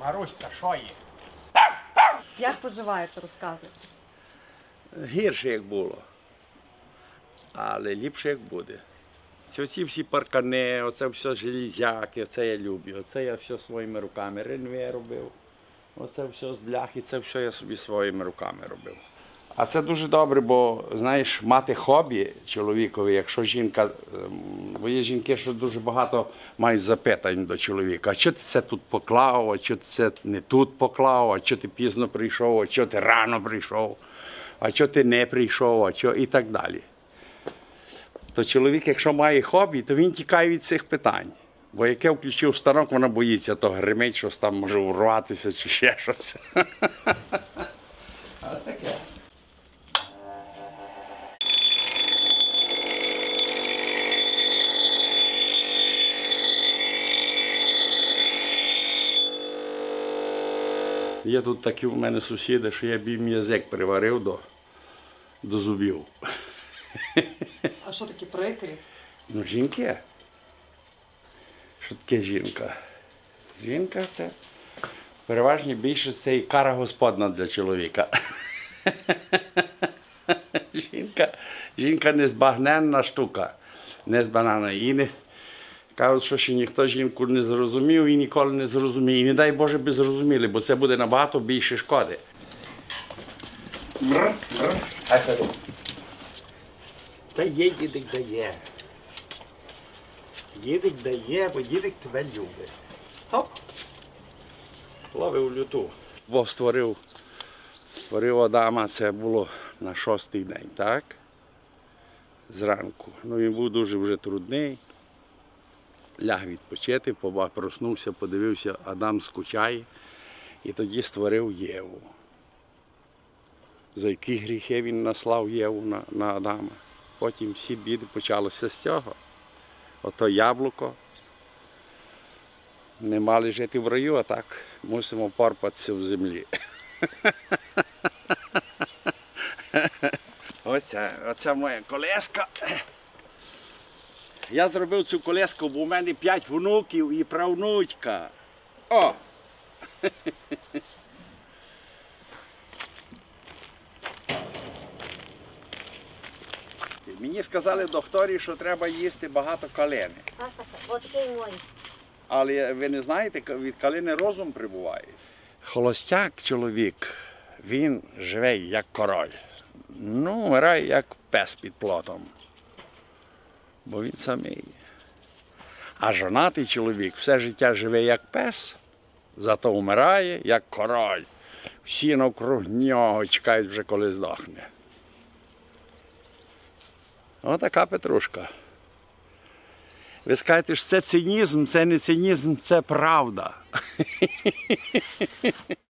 Маруська, що є? Як поживаєте, розказуйте. Гірше як було. Але ліпше як буде. Це ці всі паркани, оце все железяки, оце я люблю. Оце я все своїми руками ренве робив. Оце все з бляхи, це все я собі своїми руками робив. А це дуже добре, бо знаєш, мати хобі чоловікові, якщо жінка, ем, бо є жінки, що дуже багато мають запитань до чоловіка. А що ти це тут поклав, а що ти це не тут поклав, а що ти пізно прийшов, а що ти рано прийшов, а що ти не прийшов, а що і так далі. То чоловік, якщо має хобі, то він тікає від цих питань. Бо яке включив станок, вона боїться, то гримить, щось там може урватися чи ще щось. Є тут такі у мене сусіди, що я б їм язик приварив до, до зубів. А що такі прикрі? Ну, жінки. Що таке жінка? Жінка це переважно більше це і кара господна для чоловіка. жінка, жінка незбагненна штука, незбагненна. І не, кажуть, що ще ніхто жінку не зрозумів і ніколи не зрозуміє. І не дай Боже би зрозуміли, бо це буде набагато більше шкоди. Та є дідик дає. Дідик дає, бо дідик тебе любить. Хоп. Ловив люту. Бог створив, створив Адама, це було на шостий день, так? Зранку. Ну він був дуже вже трудний. Ляг відпочити, проснувся, подивився, Адам скучає. І тоді створив Єву. За які гріхи він наслав Єву на, на Адама. Потім всі біди почалися з цього. Ото яблуко. Не мали жити в раю, а так мусимо порпатися в землі. Оце, оце моя колеска. Я зробив цю колеску, бо у мене п'ять внуків і правнучка. О! Мені сказали докторі, що треба їсти багато калини. Але ви не знаєте, від калини розум прибуває. Холостяк чоловік, він живе як король. Ну, вмирає як пес під плотом. Бо він самий. А жонатий чоловік все життя живе як пес, зато вмирає як король. Всі навкруг нього чекають вже коли здохне. Отака петрушка. Ви скажете, що це цинізм, це не цинізм, це правда.